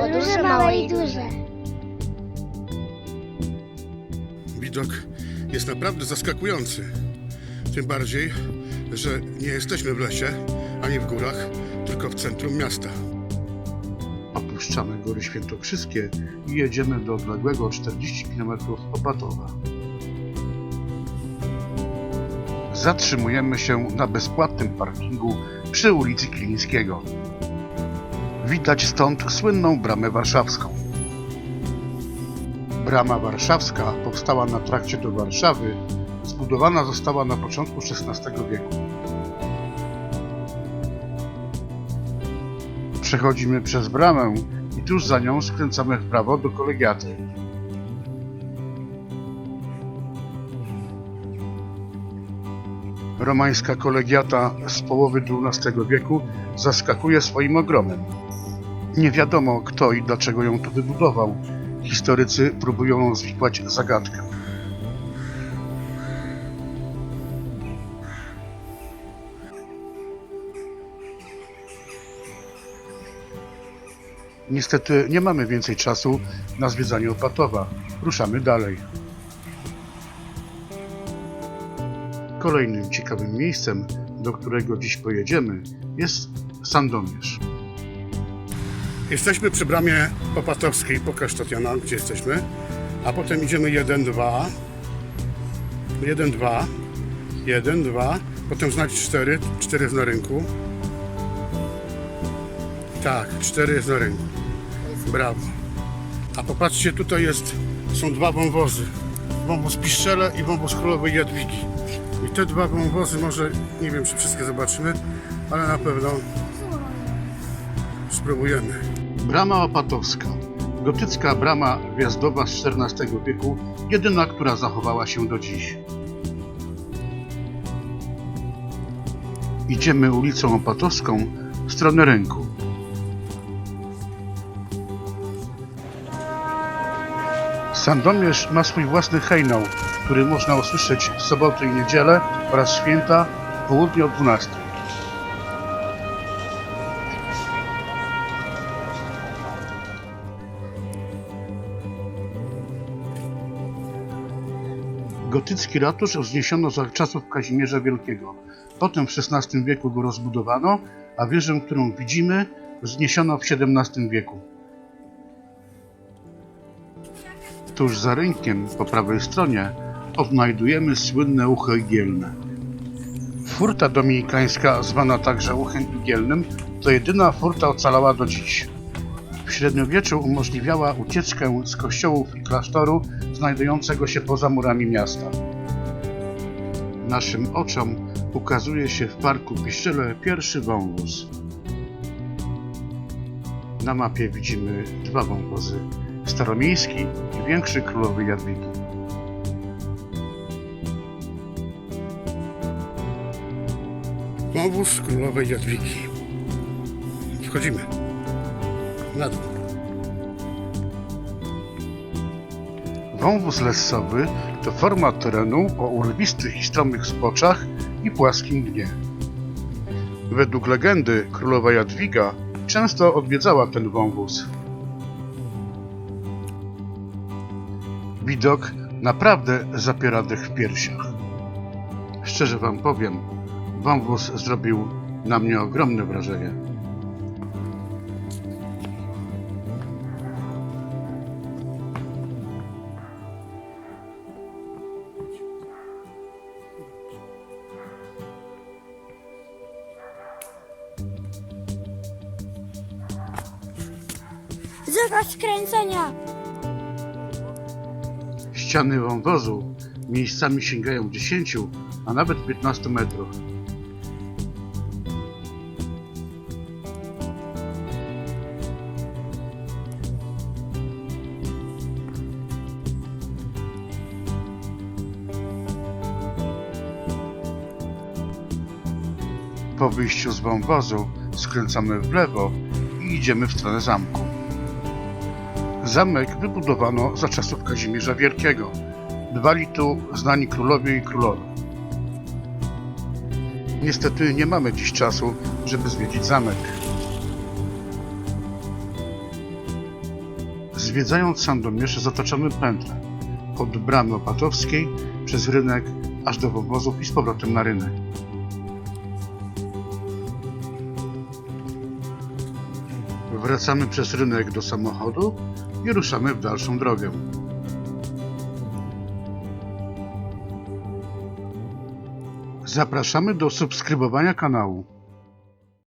Podróże małe i duże. Widok jest naprawdę zaskakujący. Tym bardziej, że nie jesteśmy w lesie ani w górach, tylko w centrum miasta. Opuszczamy Góry Świętokrzyskie i jedziemy do odległego 40 km Opatowa. Zatrzymujemy się na bezpłatnym parkingu przy ulicy Kilińskiego. Widać stąd słynną bramę warszawską. Brama warszawska powstała na trakcie do Warszawy, zbudowana została na początku XVI wieku. Przechodzimy przez bramę i tuż za nią skręcamy w prawo do kolegiaty. Romańska kolegiata z połowy XII wieku zaskakuje swoim ogromem. Nie wiadomo kto i dlaczego ją tu wybudował. Historycy próbują rozwikłać zagadkę. Niestety nie mamy więcej czasu na zwiedzanie Opatowa. Ruszamy dalej. Kolejnym ciekawym miejscem, do którego dziś pojedziemy, jest Sandomierz. Jesteśmy przy bramie Opatowskiej. Pokaż Tatiana, gdzie jesteśmy. A potem idziemy 1, 2. 1, 2. 1, 2. Potem znajdź 4. 4 jest na rynku. Tak, 4 jest na rynku. Brawo. A popatrzcie, tutaj jest, są dwa wąwozy. Wąwóz Piszczele i wąwóz Królowej Jadwigi. I te dwa wąwozy, może nie wiem, czy wszystkie zobaczymy, ale na pewno spróbujemy. Brama Opatowska. Gotycka brama wjazdowa z XIV wieku, jedyna, która zachowała się do dziś. Idziemy ulicą Opatowską w stronę rynku. Sandomierz ma swój własny hejnał, który można usłyszeć w soboty i niedzielę oraz święta w południe o 12. Gotycki ratusz wzniesiono za czasów Kazimierza Wielkiego. Potem w XVI wieku go rozbudowano, a wieżę, którą widzimy, wzniesiono w XVII wieku. Tuż za rynkiem, po prawej stronie, odnajdujemy słynne ucho igielne. Furta dominikańska, zwana także uchem igielnym, to jedyna furta ocalała do dziś. Średniowieczu umożliwiała ucieczkę z kościołów i klasztoru znajdującego się poza murami miasta. Naszym oczom ukazuje się w parku Piszczele pierwszy wąwóz. Na mapie widzimy dwa wąwozy, staromiejski i większy królowy Jadwigi. Wąwóz królowej Jadwigi. Wchodzimy. Na dół. Wąwóz lesowy to forma terenu o urwistych i stromych zboczach i płaskim dnie. Według legendy królowa Jadwiga często odwiedzała ten wąwóz. Widok naprawdę zapiera dech w piersiach. Szczerze wam powiem, wąwóz zrobił na mnie ogromne wrażenie. Zakaz skręcenia. Ściany wąwozu miejscami sięgają 10, a nawet 15 metrów. Po wyjściu z wąwozu skręcamy w lewo i idziemy w stronę zamku. Zamek wybudowano za czasów Kazimierza Wielkiego. Bywali tu znani królowie i królowe. Niestety nie mamy dziś czasu, żeby zwiedzić zamek. Zwiedzając Sandomierz zataczamy pętlę od bramy opatowskiej przez rynek aż do wąwozów i z powrotem na rynek. Wracamy przez rynek do samochodu i ruszamy w dalszą drogę. Zapraszamy do subskrybowania kanału.